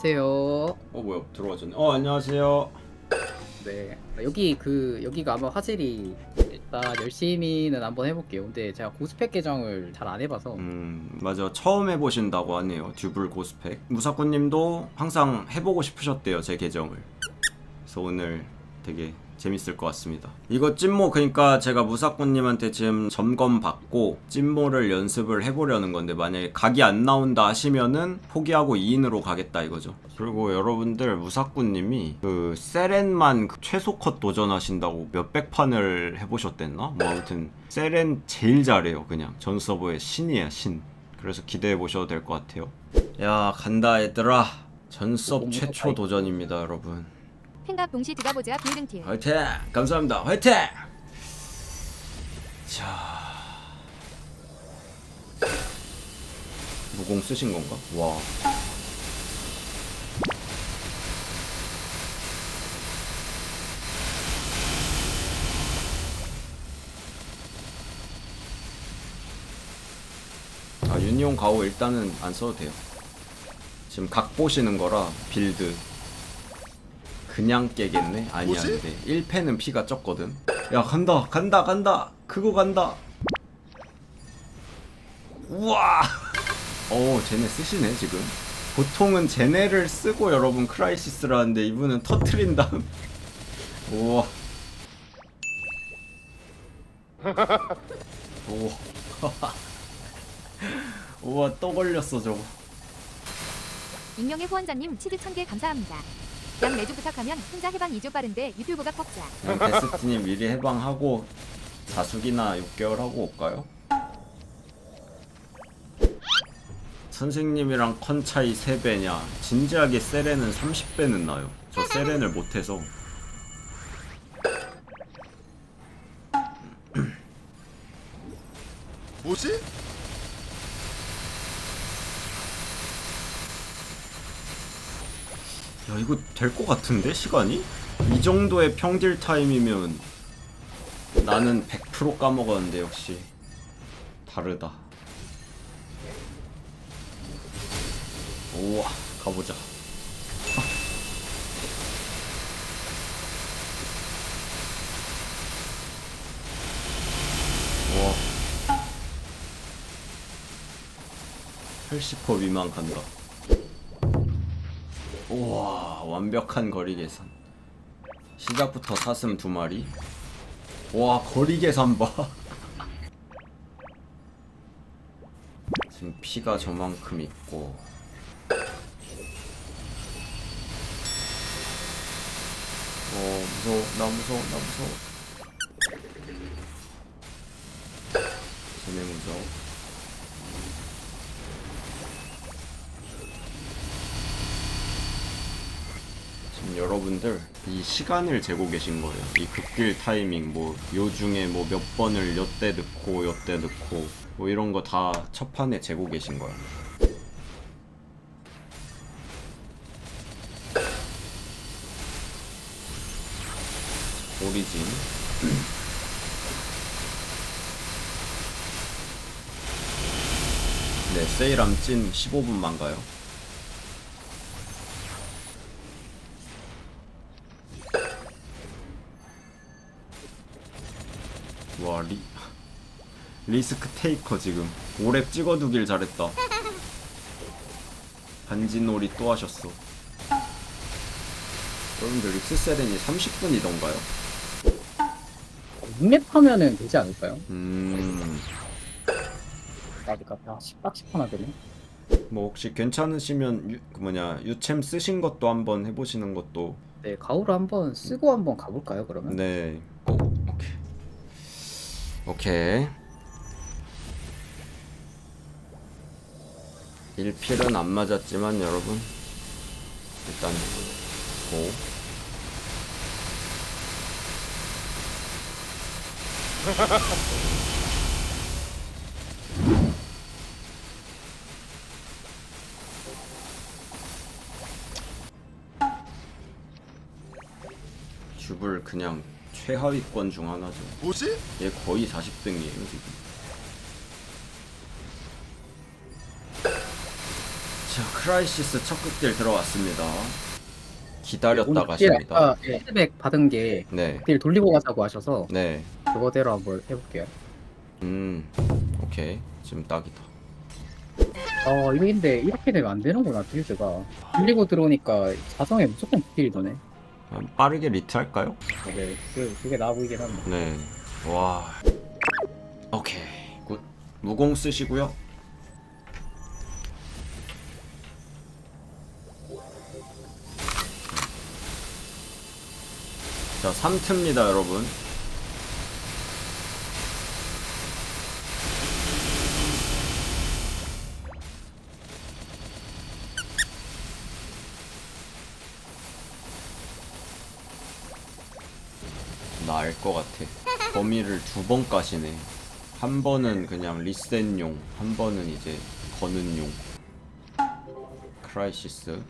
안녕하세요. 어 뭐야 들어와졌네. 어 안녕하세요. 네 여기 그 여기가 아마 화질이 일단 열심히는 한번 해볼게요. 근데 제가 고스펙 계정을 잘 안 해봐서 음 맞아 처음 해보신다고 하네요. 듀블 고스펙. 무사꾼님도 항상 해보고 싶으셨대요 제 계정을. 그래서 오늘 되게 재밌을 것 같습니다. 이거 찐모 그러니까 제가 무사꾼님한테 지금 점검 받고 찐모를 연습을 해보려는 건데 만약에 각이 안 나온다 하시면은 포기하고 2인으로 가겠다 이거죠. 그리고 여러분들 무사꾼님이 그 세렌만 그 최소 컷 도전하신다고 몇백 판을 해보셨댔나? 뭐 아무튼 세렌 제일 잘해요 그냥 전 서버의 신이야 신. 그래서 기대해 보셔도 될 것 같아요. 야 간다 얘들아. 전섭 최초 도전입니다 여러분. 팬갑 동시 드가보자 빌등틸 화이팅! 감사합니다. 화이팅! 자. 무공 쓰신 건가? 와. 아, 유니온 가오 일단은 안 써도 돼요. 지금 각 보시는 거라 빌드 그냥 깨겠네? 아니야 근데. 1패는 피가 적거든. 야 간다 간다 간다. 그거 간다. 우와! 어 쟤네 쓰시네 지금. 보통은 쟤네를 쓰고 여러분 크라이시스를 하는데 이분은 터트린 다음. 우와. 우와. 우와 또 걸렸어 저거. 익명의 후원자님 치즈 1000개 감사합니다 양 매주 부탁하면 혼자 해방 2조 빠른데 유튜브가 꺾자 그냥 데스티니 미리 해방하고 자숙이나 6개월 하고 올까요? 선생님이랑 컨 차이 3배냐 진지하게 세렌은 30배는 나요 저 세렌을 못해서 뭐지? 야 이거 될 것 같은데 시간이? 이 정도의 평딜 타임이면 나는 100% 까먹었는데 역시. 다르다. 우와 가보자. 우와. 80% 미만 간다 우와 완벽한 거리 계산. 시작부터 사슴 두 마리. 와 거리 계산 봐. 지금 피가 저만큼 있고. 어 무서워. 나 무서워 나 무서워. 쟤네 무서워 여러분들 이 시간을 재고 계신 거예요. 이 극딜 타이밍 뭐 요 중에 뭐 몇 번을 요때 넣고 요때 넣고 뭐 이런 거 다 첫 판에 재고 계신 거야. 오리진 네 세일함 찐 15분만 가요. 와 리... 리스크 테이커 지금. 오랩 찍어두길 잘했다. 반지놀이 또 하셨어. 여러분들 립스세렌이 30분이던가요? 인맵 하면은 되지 않을까요? 음... 아, 10박 10판 하더니 뭐 혹시 괜찮으시면 유, 그 뭐냐 유챔 쓰신 것도 한번 해보시는 것도. 네 가오를 한번 쓰고 한번 가볼까요 그러면? 네 오케이. 1필은 안 맞았지만 여러분. 일단 고. 줍을 그냥 최하위권 중 하나죠. 뭐지? 얘 거의 40등이에요 지금. 자 크라이시스 첫 극딜 들어왔습니다. 기다렸다 오늘 가십니다. 아까 예, 피드백 받은 게 네, 딜 돌리고 가자고 하셔서 네, 그거대로 한번 해볼게요. 음, 오케이 지금 딱이다. 어 이거 근데 이렇게 되면 안 되는구나 빌드가 돌리고 들어오니까 자성에 무조건 딜이 도네. 빠르게 리트 할까요? 네, 그, 그게 나아 보이긴 합니다. 네, 와, 오케이 굿. 무공 쓰시고요. 자, 3트입니다, 여러분. 나 알 것 같아. 범위를 두 번 까시네. 한 번은 그냥 리센용, 한 번은 이제 거는 용. 크라이시스.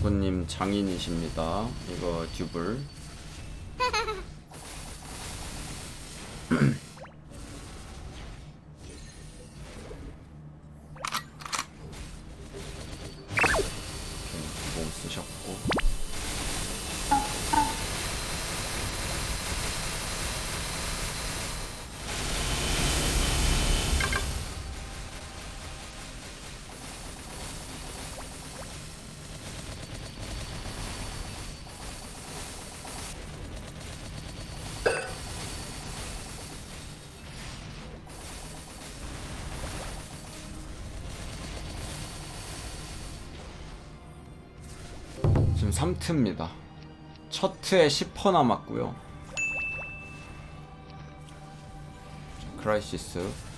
무사꾸님 장인이십니다. 이거 듀블. 3트입니다. 첫 트에 10퍼 남았고요. 자, 크라이시스.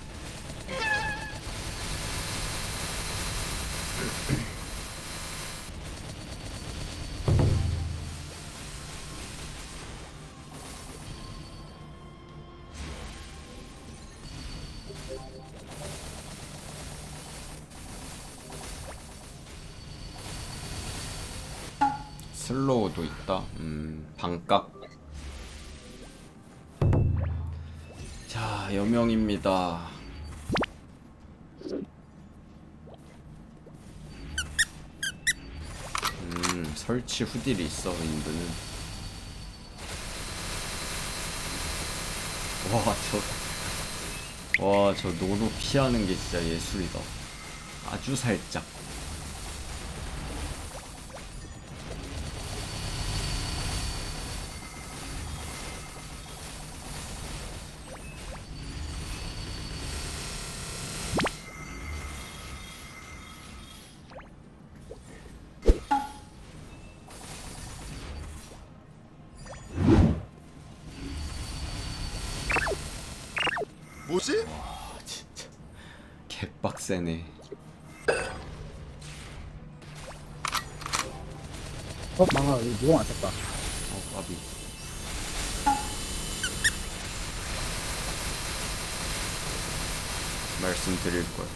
슬로우도 있다. 음, 반각. 자, 여명입니다. 음, 설치 후딜이 있어, 인드는. 와, 저. 와, 저 노루 피하는 게 진짜 예술이다. 아주 살짝. 무공 안 쳤다. 어, 까비. 말씀드릴 걸.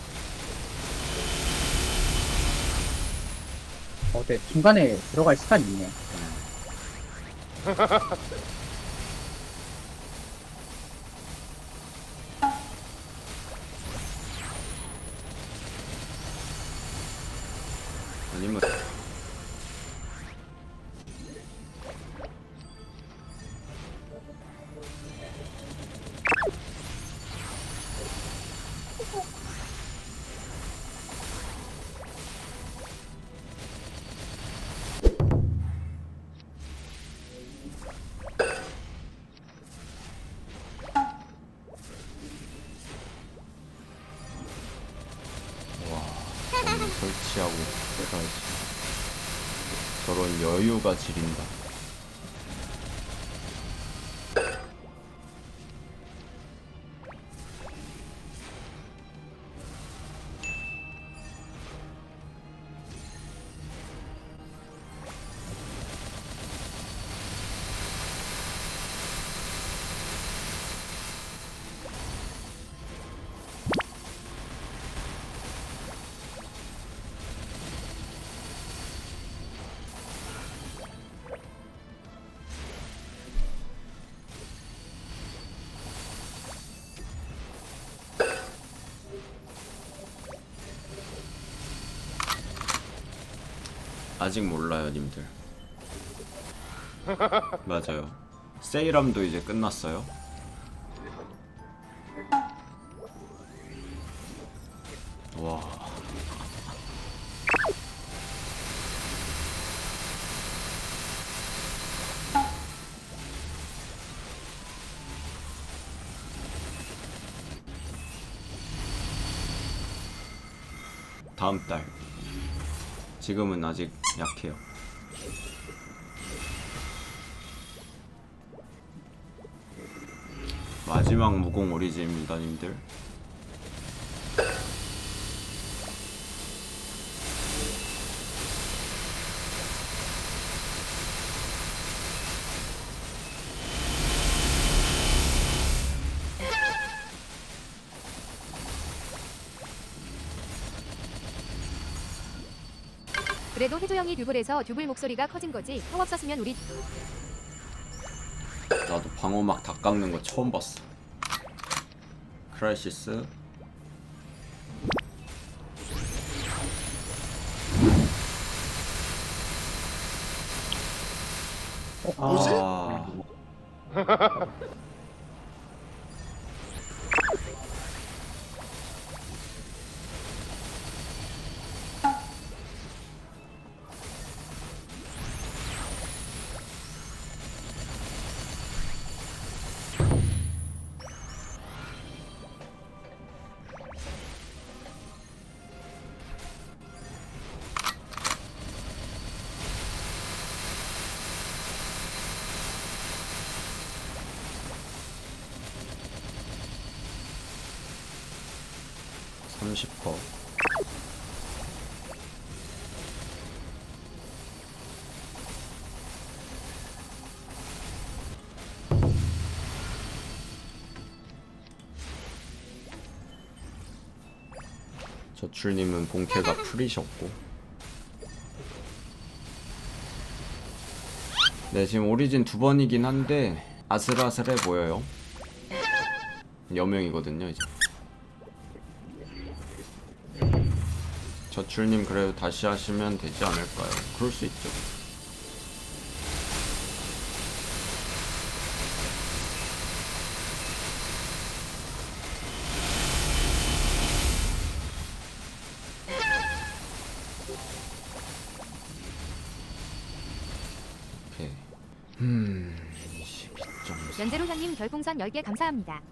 어, 근데 중간에 들어갈 시간이 있네. 여유가 지린다 아직 몰라요 님들. 맞아요. 세일함도 이제 끝났어요? 와. 다음 달. 지금은 아직 약해요. 마지막 무공 오리진입니다, 님들. 그래도 해조 형이 듀블에서 듀블 목소리가 커진 거지. 형 없었으면 우리 나도 방어막 다 깎는 거 처음 봤어. 크라이시스. 뭐지? 아, 삼십 퍼. 저출님은 본캐가 풀이셨고. 네 지금 오리진 두 번이긴 한데 아슬아슬해 보여요. 여명이거든요 이제 저출님 그래도 다시 하시면 되지 않을까요? 그럴 수 있죠 오케이 음... 22.4 연재로 형님 별풍선 10개 감사합니다.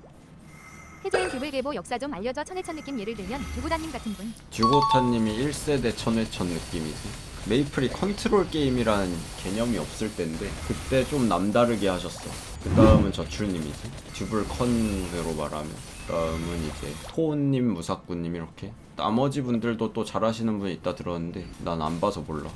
해조인 듀블 계보 역사 좀 알려줘. 천해천 느낌 예를 들면 두부다님 같은 분. 듀고타님이 1세대 천회천 느낌이지. 메이플이 컨트롤 게임이라는 개념이 없을 때인데 그때 좀 남다르게 하셨어. 그 다음은 저출님이지. 듀블 컨으로 말하면. 그 다음은 이제 토온님, 무사꾸님 이렇게. 나머지 분들도 또 잘하시는 분이 있다 들었는데 난 안 봐서 몰라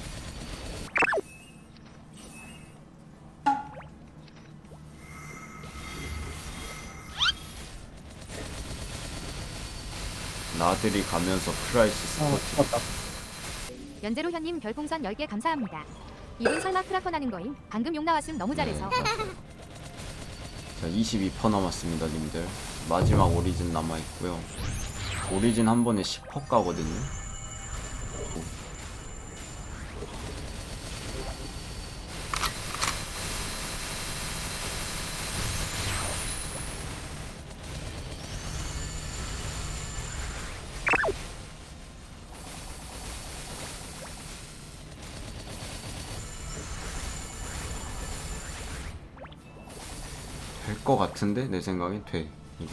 나들이 가면서 크라이시스 어, 터치 맞다. 연재로 형님 별풍선 10개 감사합니다. 이분 설마 크라커 나는 거임? 방금 욕 나왔음 너무 잘해서. 자, 22퍼 남았습니다, 님들. 마지막 오리진 남아 있고요. 오리진 한 번에 10퍼 가거든요. 같은데? 내 생각엔 돼 이거.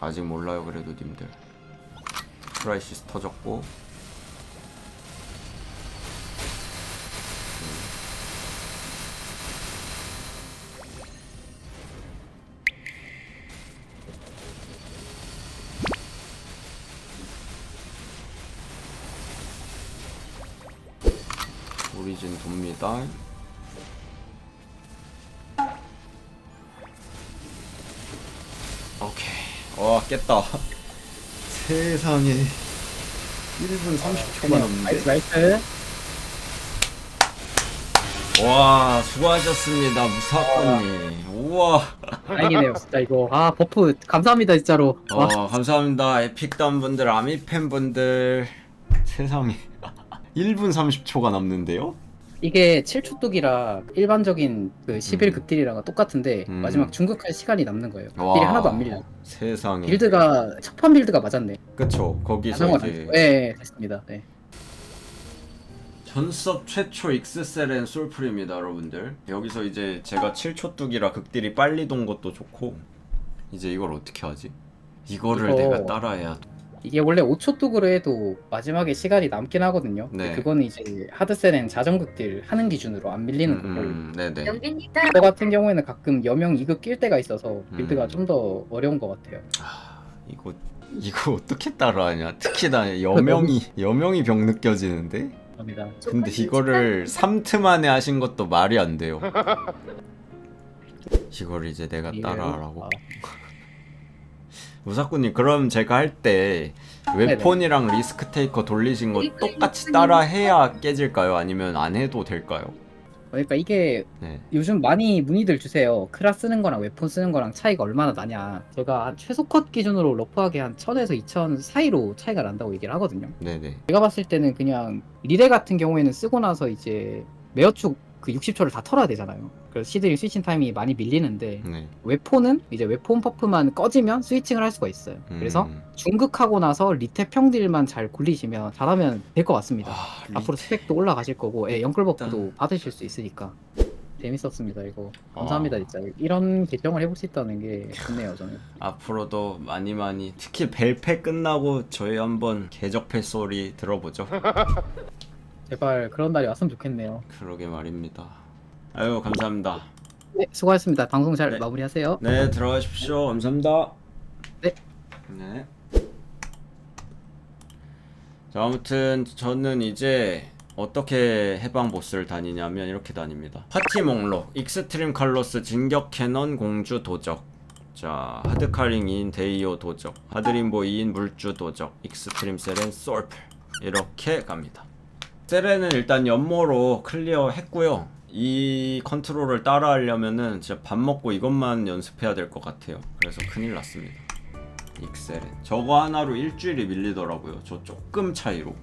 아직 몰라요 그래도 님들. 크라이시스 터졌고 와 깼다. 세상에. 1분 30초가 나이스 넘는데? 나이스 와 수고하셨습니다 무사건님. 우와. 다행이네요 진짜 이거. 아 버프 감사합니다 진짜로. 와. 어, 감사합니다. 에픽단 분들 아미팬 분들. 세상에. 1분 30초가 남는데요 이게 7초 뚝이라 일반적인 그 11 음. 극딜이랑 똑같은데 음. 마지막 중극할 시간이 남는 거예요 와. 극딜이 하나도 안 밀려 세상에 빌드가 첫판 빌드가 맞았네 그쵸 거기서 이제 네, 네 됐습니다 네. 전섭 최초 익스셀엔 솔플입니다 여러분들 여기서 이제 제가 7초 뚝이라 극딜이 빨리 돈 것도 좋고 이제 이걸 어떻게 하지? 이거를 이거- 내가 따라해야 이게 원래 5초 뚝으로 해도 마지막에 시간이 남긴 하거든요. 네. 그거는 이제 하드셀엔 자전극딜 하는 기준으로 안 밀리는 음, 거고. 음, 네네 저 같은 경우에는 가끔 여명 이극 낄 때가 있어서 빌드가 음. 좀 더 어려운 것 같아요. 아, 이거 이거 어떻게 따라하냐? 특히나 여명이 여명이 병 느껴지는데? 감사합니다. 근데 이거를 3트 만에 하신 것도 말이 안 돼요. 이걸 이제 내가 따라하라고? 아, 우사꾸님 그럼 제가 할 때 웹폰이랑 리스크 테이커 돌리신 거 똑같이 따라 해야 깨질까요? 아니면 안 해도 될까요? 그러니까 이게 네. 요즘 많이 문의들 주세요. 크라 쓰는 거랑 웹폰 쓰는 거랑 차이가 얼마나 나냐. 제가 한 최소 컷 기준으로 러프하게 한 1000에서 2000 사이로 차이가 난다고 얘기를 하거든요. 네네. 제가 봤을 때는 그냥 리레 같은 경우에는 쓰고 나서 이제 메어축 그 60초를 다 털어야 되잖아요. 그래서 시드링 스위칭 타임이 많이 밀리는데 네. 웹폰은 이제 웹폰 퍼프만 꺼지면 스위칭을 할 수가 있어요. 그래서 음. 중극하고 나서 리테 평딜만 잘 굴리시면 잘하면 될 것 같습니다. 아, 앞으로 스펙도 올라가실 거고 예, 영끌 버프도 일단- 받으실 수 있으니까 재밌었습니다 이거 아. 감사합니다 진짜 이런 계정을 해볼 수 있다는 게 좋네요 저는 앞으로도 많이 많이 특히 벨패 끝나고 저희 한번 개적패 소리 들어보죠. 제발 그런 날이 왔으면 좋겠네요 그러게 말입니다. 아유 감사합니다. 네 수고하셨습니다 방송 잘 네. 마무리하세요 네 들어가십시오. 감사합니다. 네. 네. 자 아무튼 저는 이제 어떻게 해방 보스를 다니냐면 이렇게 다닙니다. 파티 목록 익스트림 칼로스 진격 캐넌 공주 도적 자 하드카링 2인 데이오 도적 하드림보 2인 물주 도적 익스트림 세렌 솔플 이렇게 갑니다. 세렌은 일단 연모로 클리어 했고요. 이 컨트롤을 따라 하려면은 진짜 밥 먹고 이것만 연습해야 될 것 같아요. 그래서 큰일 났습니다. 익셀은 저거 하나로 일주일이 밀리더라고요. 저 조금 차이로.